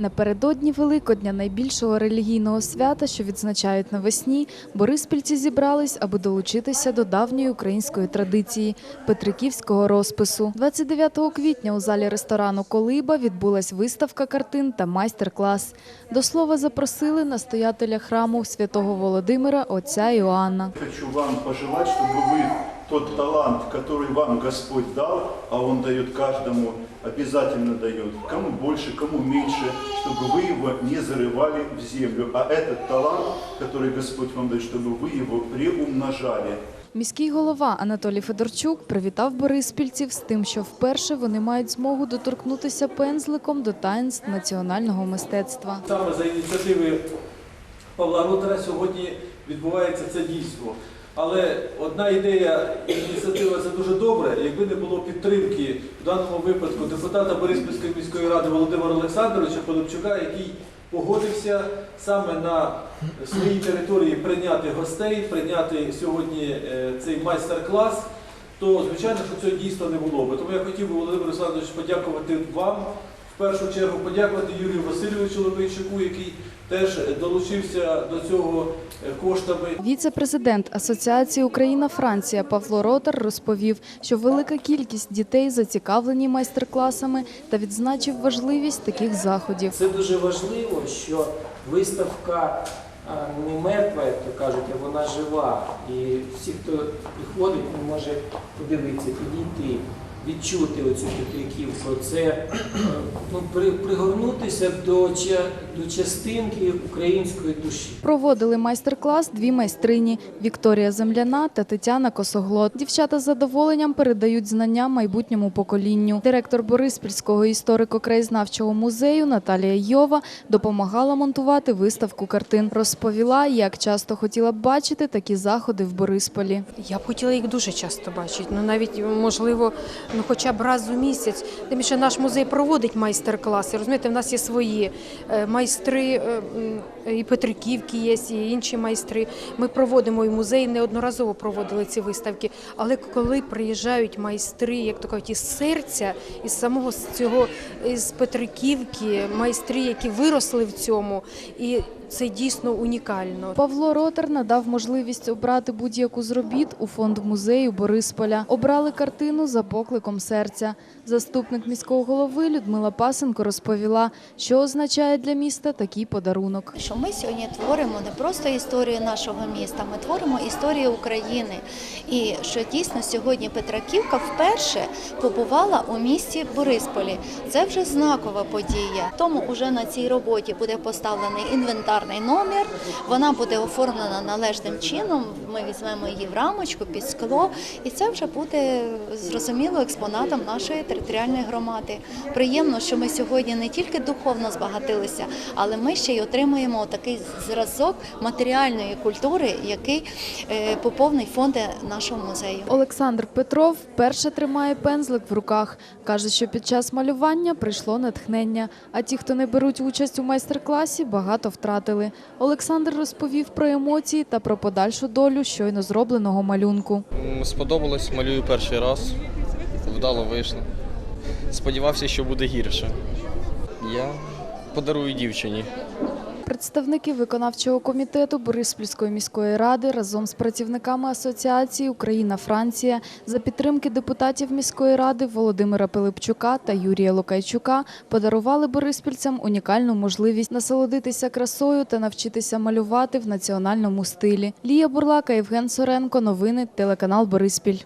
Напередодні Великодня, найбільшого релігійного свята, що відзначають навесні, бориспільці зібрались, аби долучитися до давньої української традиції петриківського розпису. 29 квітня у залі ресторану Колиба відбулась виставка картин та майстер-клас. До слова запросили настоятеля храму святого Володимира отця Іоанна. Хочу вам пожелать, чтобы вы тот талант, который вам Господь дал, а Он дает каждому, обязательно дает, кому больше, кому меньше, чтобы вы его не зарывали в землю, а этот талант, который Господь вам дает, чтобы вы его приумножали. Міський голова Анатолій Федорчук привітав бориспільців з тим, що вперше вони мають змогу доторкнутися пензликом до таїнств національного мистецтва. Саме за ініціативи Павла Ротера сьогодні відбувається це дійство. Але одна ідея ініціатива це дуже добре, якби не було підтримки в даному випадку депутата Бориспільської міської ради Володимира Олександровича Полипчука, який погодився саме на своїй території прийняти гостей, прийняти сьогодні е, цей майстер-клас, то звичайно, що цього дійсно не було би. Тому я хотів би, Володимир Олександрович, подякувати вам. Першу чергу подякувати Юрію Васильовичу Лобейчуку, який теж долучився до цього е, коштами. Віце-президент Асоціації Україна-Франція Павло Ротар розповів, що велика кількість дітей зацікавлені майстер-класами та відзначив важливість таких заходів. Це дуже важливо, що виставка не мертва, як то кажуть, а вона жива. І всі, хто приходить, він може подивитися, підійти, відчути оцю Петриківку. Це е, ну, при, пригорнутися до, до частинки української душі. Проводили майстер-клас дві майстрині Вікторія Земляна та Тетяна Косоглот. Дівчата з задоволенням передають знання майбутньому поколінню. Директор Бориспільського історико-краєзнавчого музею Наталія Йова допомагала монтувати виставку картин. Розповіла, як часто хотіла б бачити такі заходи в Борисполі. Я б хотіла їх дуже часто бачити. Ну навіть можливо, ну хоча б раз у місяць. Тим більше наш музей проводить майстер-класи. Розумієте, в нас є свої е, майстри, е, і Петриківки є, і інші майстри. Ми проводимо і музей неодноразово проводили ці виставки. Але коли приїжджають майстри, як то кажуть, із серця, із самого цього із Петриківки, майстри, які виросли в цьому, і це дійсно унікально. Павло Ротар надав можливість обрати будь-яку з робіт у фонд музею Борисполя. Обрали картину за покликом серця. Заступник міського голови Людмила Пасенко розповіла, що означає для міста такий подарунок. що ми сьогодні творимо не просто історію нашого міста, ми творимо історію України. І що дійсно сьогодні Петраківка вперше побувала у місті Борисполі. Це вже знакова подія. Тому вже на цій роботі буде поставлений інвентарний номер. Вона буде оформлена належним чином. Ми візьмемо її в рамочку під скло, і це вже буде зрозуміло експонатом нашої територіальної громади. Приємно, що ми сьогодні не тільки духовно збагатилися, але ми ще й отримуємо такий зразок матеріальної культури, який е, поповнить фонди нашого музею. Олександр Петров вперше тримає пензлик в руках. Каже, що під час малювання прийшло натхнення. А ті, хто не беруть участь у майстер-класі, багато втратили. Олександр розповів про емоції та про подальшу долю щойно зробленого малюнку. Сподобалось, малюю перший раз. Вдало вийшло. Сподівався, що буде гірше. Я подарую дівчині. Представники виконавчого комітету Бориспільської міської ради разом з працівниками асоціації Україна-Франція за підтримки депутатів міської ради Володимира Пилипчука та Юрія Лукайчука подарували бориспільцям унікальну можливість насолодитися красою та навчитися малювати в національному стилі. Лія Бурлака, Євген Соренко. Новини телеканал Бориспіль.